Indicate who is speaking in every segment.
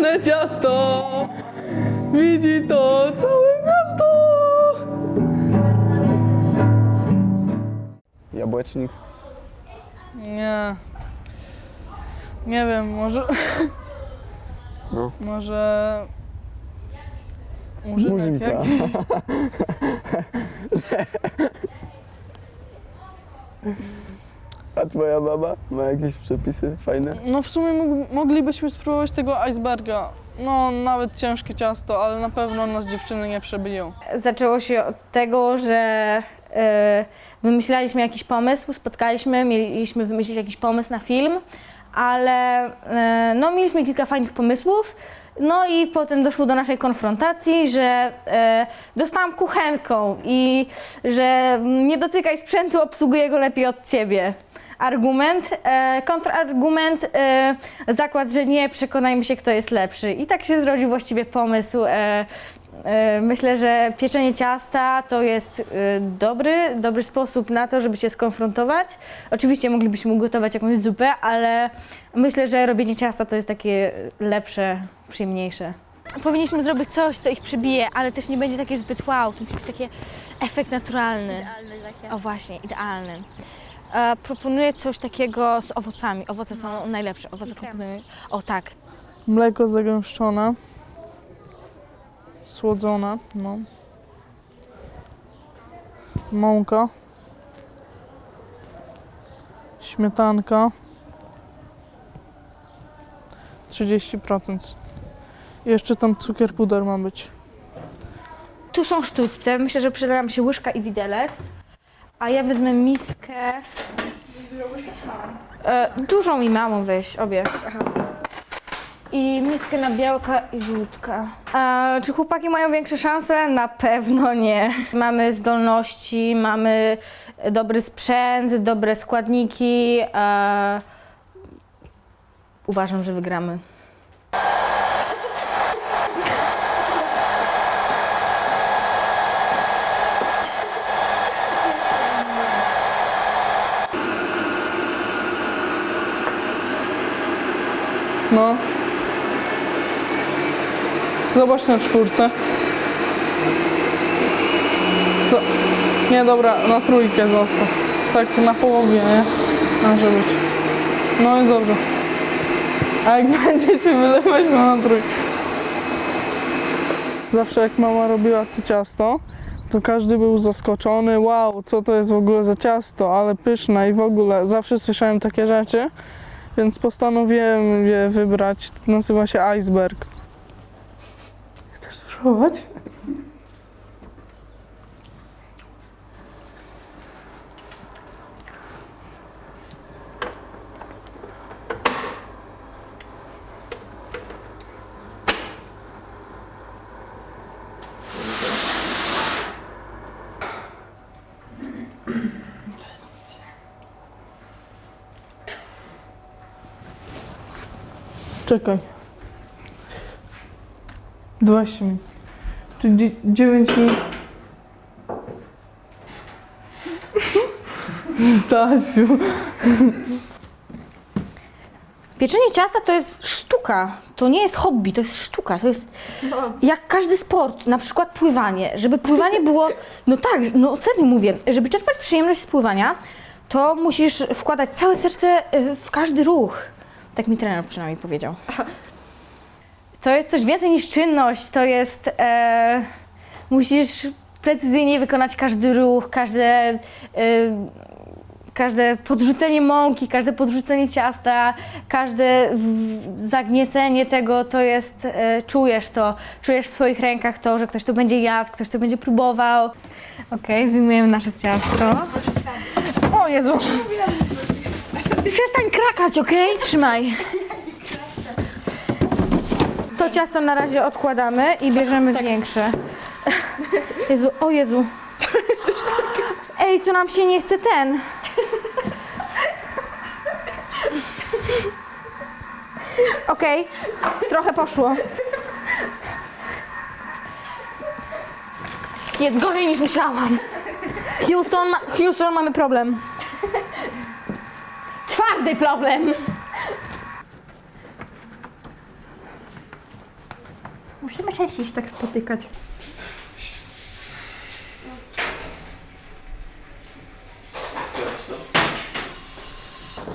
Speaker 1: Ładne ciasto! Widzi to całe miasto! Jabłecznik.
Speaker 2: Nie. Nie wiem, może.
Speaker 1: No.
Speaker 2: Może. Murzynek
Speaker 1: Murzynka.
Speaker 2: jakiś.
Speaker 1: A twoja baba ma jakieś przepisy fajne?
Speaker 2: No w sumie mógł- moglibyśmy spróbować tego iceberga. No, nawet ciężkie ciasto, ale na pewno nas dziewczyny nie przebiją.
Speaker 3: Zaczęło się od tego, że e, wymyślaliśmy jakiś pomysł, spotkaliśmy, mieliśmy wymyślić jakiś pomysł na film, ale e, no, mieliśmy kilka fajnych pomysłów. No i potem doszło do naszej konfrontacji, że e, dostałam kuchenką i że nie dotykaj sprzętu, obsługuję go lepiej od ciebie. Argument, e, kontrargument, e, zakład, że nie, przekonajmy się, kto jest lepszy. I tak się zrodził właściwie pomysł. E, e, myślę, że pieczenie ciasta to jest e, dobry, dobry sposób na to, żeby się skonfrontować. Oczywiście moglibyśmy ugotować jakąś zupę, ale myślę, że robienie ciasta to jest takie lepsze, przyjemniejsze. Powinniśmy zrobić coś, co ich przebije, ale też nie będzie takie zbyt wow. To musi być taki efekt naturalny.
Speaker 4: Idealny takie.
Speaker 3: O właśnie, idealny. E, proponuję coś takiego z owocami. Owoce są najlepsze. Owoce
Speaker 4: krem.
Speaker 3: proponuję. O tak.
Speaker 2: Mleko zagęszczone. Słodzone, no. Mąka. Śmietanka. 30%. Jeszcze tam cukier puder ma być.
Speaker 3: Tu są sztućce. Myślę, że przyda nam się łyżka i widelec. A ja wezmę miskę. E, dużą i małą weź, obie. I miskę na białka i żółtka. E, czy chłopaki mają większe szanse? Na pewno nie. Mamy zdolności, mamy dobry sprzęt, dobre składniki. E, uważam, że wygramy.
Speaker 2: No. Zobacz na czwórce. To... Nie, dobra, na trójkę zostaw. Tak na połowie, nie? Może być. No jest dobrze. A jak będziecie wylewać, to na trójkę. Zawsze jak mama robiła to ciasto, to każdy był zaskoczony. Wow, co to jest w ogóle za ciasto, ale pyszne i w ogóle. Zawsze słyszałem takie rzeczy. Więc postanowiłem je wybrać. Nazywa się Iceberg. Spróbować? Czekaj. 20 minut. Czy 9 minut? Stasiu.
Speaker 3: Pieczenie ciasta to jest sztuka. To nie jest hobby, to jest sztuka. To jest jak każdy sport, na przykład pływanie. Żeby pływanie było, no tak, no serio mówię, żeby czerpać przyjemność z pływania, to musisz wkładać całe serce y, w każdy ruch. Tak mi trener przynajmniej powiedział. To jest coś więcej niż czynność, to jest. E, musisz precyzyjnie wykonać każdy ruch, każde. E, każde podrzucenie mąki, każde podrzucenie ciasta, każde zagniecenie tego, to jest, e, czujesz to, czujesz w swoich rękach to, że ktoś to będzie jadł, ktoś to będzie próbował. Okej, wyjmujemy nasze ciasto. O Jezu! Przestań krakać, okej? Trzymaj. To ciasto na razie odkładamy i bierzemy większe. Jezu, o Jezu. Ej, to nam się nie chce ten. Okej, trochę poszło. Jest gorzej niż myślałam. Houston, ma, Houston mamy problem. Twardy problem.
Speaker 4: Musimy się tak spotykać.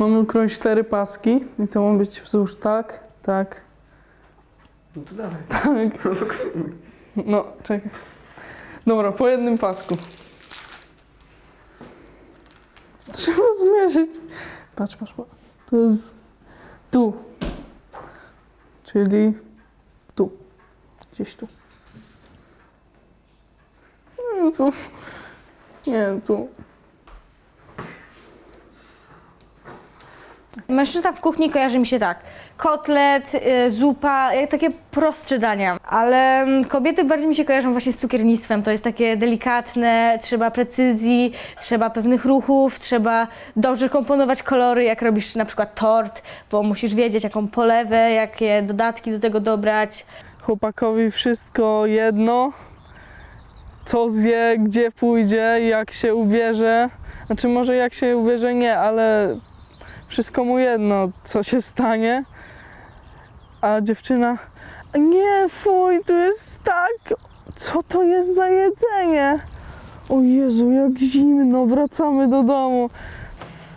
Speaker 2: Mamy ukroić cztery paski i to ma być wzdłuż tak, tak,
Speaker 1: No to dawaj.
Speaker 2: tak.
Speaker 1: No to.
Speaker 2: No, czekaj. Dobra, po jednym pasku. Trzeba zmierzyć. Patrz, patrz, patrz. To jest tu. Czyli tu. Gdzieś tu. Nie, tu. Nie, tu.
Speaker 3: Mężczyzna w kuchni kojarzy mi się tak. Kotlet, y, zupa, jak takie prostsze dania. Ale mm, kobiety bardziej mi się kojarzą właśnie z cukiernictwem. To jest takie delikatne, trzeba precyzji, trzeba pewnych ruchów, trzeba dobrze komponować kolory, jak robisz na przykład tort, bo musisz wiedzieć jaką polewę, jakie dodatki do tego dobrać.
Speaker 2: Chłopakowi wszystko jedno. Co zje, gdzie pójdzie, jak się ubierze. Znaczy, może jak się ubierze, nie, ale wszystko mu jedno, co się stanie. A dziewczyna, nie, fuj, tu jest tak. Co to jest za jedzenie? O Jezu, jak zimno, wracamy do domu.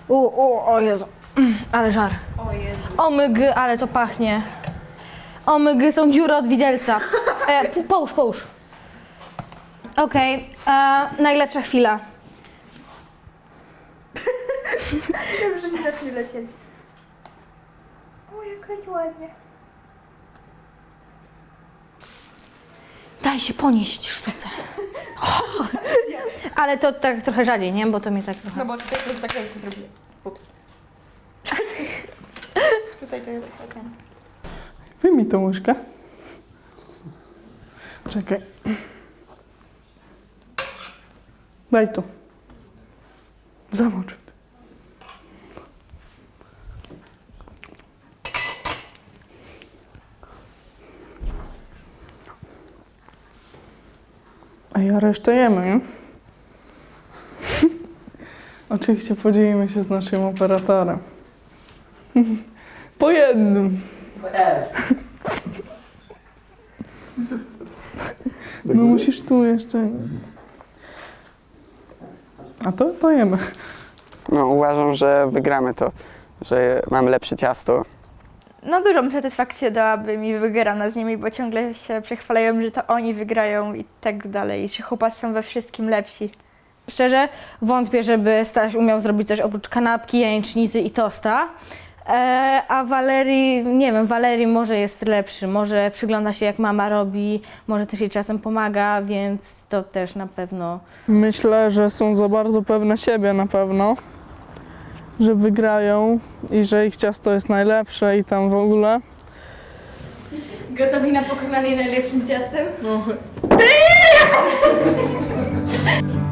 Speaker 3: U, u, o Jezu, Mm, ale żar.
Speaker 4: O Jezu.
Speaker 3: Omygy, ale to pachnie. Omygy są dziury od widelca. E, p- połóż, połóż. Okej, e, najlepsza chwila.
Speaker 4: Myślałam, że mi zacznie lecieć. O, jak ładnie.
Speaker 3: Daj się ponieść sztuce. Ale to tak trochę rzadziej, nie? Bo to mi tak trochę...
Speaker 4: No bo tutaj to zakresu zrobię. Ups. tutaj to jest tak.
Speaker 2: Wyjmij tą łyżkę. Czekaj. Daj tu. Zamocz. A ja resztę jemy, nie? Oczywiście podzielimy się z naszym operatorem. Po jednym. No musisz tu jeszcze. A to, to jemy.
Speaker 1: No uważam, że wygramy to, że mamy lepsze ciasto.
Speaker 4: No dużą satysfakcję dałaby mi wygrana z nimi, bo ciągle się przechwalają, że to oni wygrają i tak dalej, że chłopacy są we wszystkim lepsi.
Speaker 3: Szczerze, wątpię, żeby Staś umiał zrobić coś oprócz kanapki, jajecznicy i tosta. E, a Walerii, nie wiem, Walerii może jest lepszy, może przygląda się jak mama robi, może też jej czasem pomaga, więc to też na pewno
Speaker 2: Myślę, że są za bardzo pewne siebie na pewno, że wygrają i że ich ciasto jest najlepsze i tam w ogóle.
Speaker 3: Gotowi na pokonanie najlepszym ciastem?
Speaker 5: Zacznę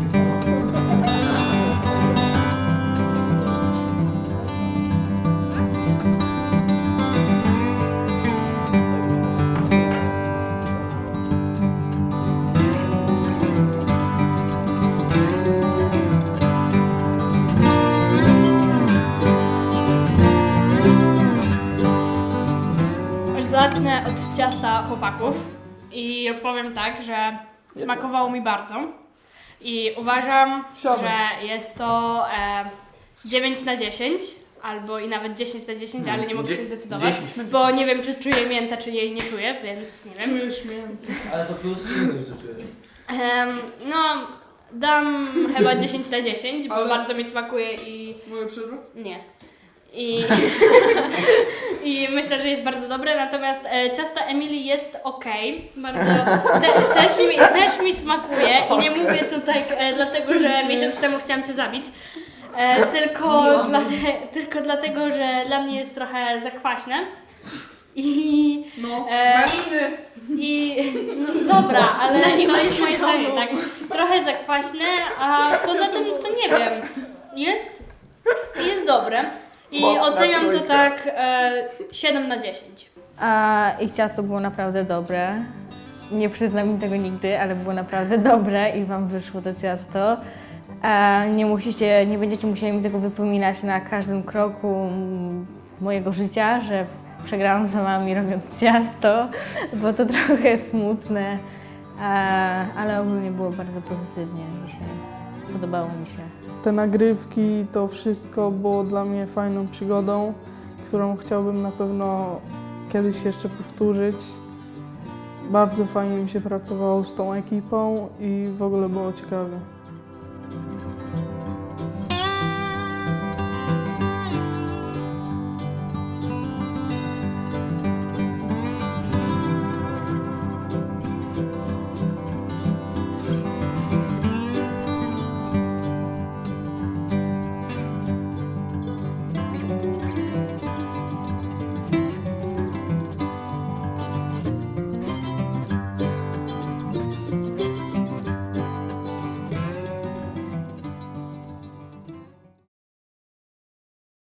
Speaker 5: chłopaków i powiem tak, że smakowało mi bardzo i uważam,
Speaker 2: Siadaj.
Speaker 5: że jest to e, 9 na 10 albo i nawet 10 na 10, ale nie mogę się zdecydować, bo nie wiem czy czuję miętę, czy jej nie czuję, więc nie wiem.
Speaker 2: Czujesz miętę.
Speaker 6: Ale to plus już czujesz.
Speaker 5: Em, no, dam chyba 10 na 10, bo
Speaker 2: Ale-
Speaker 5: bardzo mi smakuje i
Speaker 2: Moje przerwa?
Speaker 5: Nie. I, I myślę, że jest bardzo dobre, natomiast e, ciasto Emilii jest ok. Bardzo. Te, też, mi, też mi smakuje i nie mówię tutaj e, dlatego, że miesiąc temu chciałam Cię zabić. E, tylko, dlate, tylko dlatego, że dla mnie jest trochę zakwaśne. I.
Speaker 2: No.
Speaker 5: E, I no dobra, ale to jest moje zdanie, tak? Trochę zakwaśne, a poza tym to nie wiem. Jest, jest dobre. I
Speaker 1: Mocna
Speaker 5: oceniam to
Speaker 1: trójka.
Speaker 5: tak e, 7 na 10.
Speaker 3: A ich ciasto było naprawdę dobre. Nie przyznam im tego nigdy, ale było naprawdę dobre i wam wyszło to ciasto. E, nie musicie, nie będziecie musieli mi tego wypominać na każdym kroku mojego życia, że przegrałam za mamami robiąc ciasto, bo to trochę smutne, e, ale ogólnie było bardzo pozytywnie dzisiaj. Podobało mi się.
Speaker 2: Te nagrywki, to wszystko było dla mnie fajną przygodą, którą chciałbym na pewno kiedyś jeszcze powtórzyć. Bardzo fajnie mi się pracowało z tą ekipą i w ogóle było ciekawie.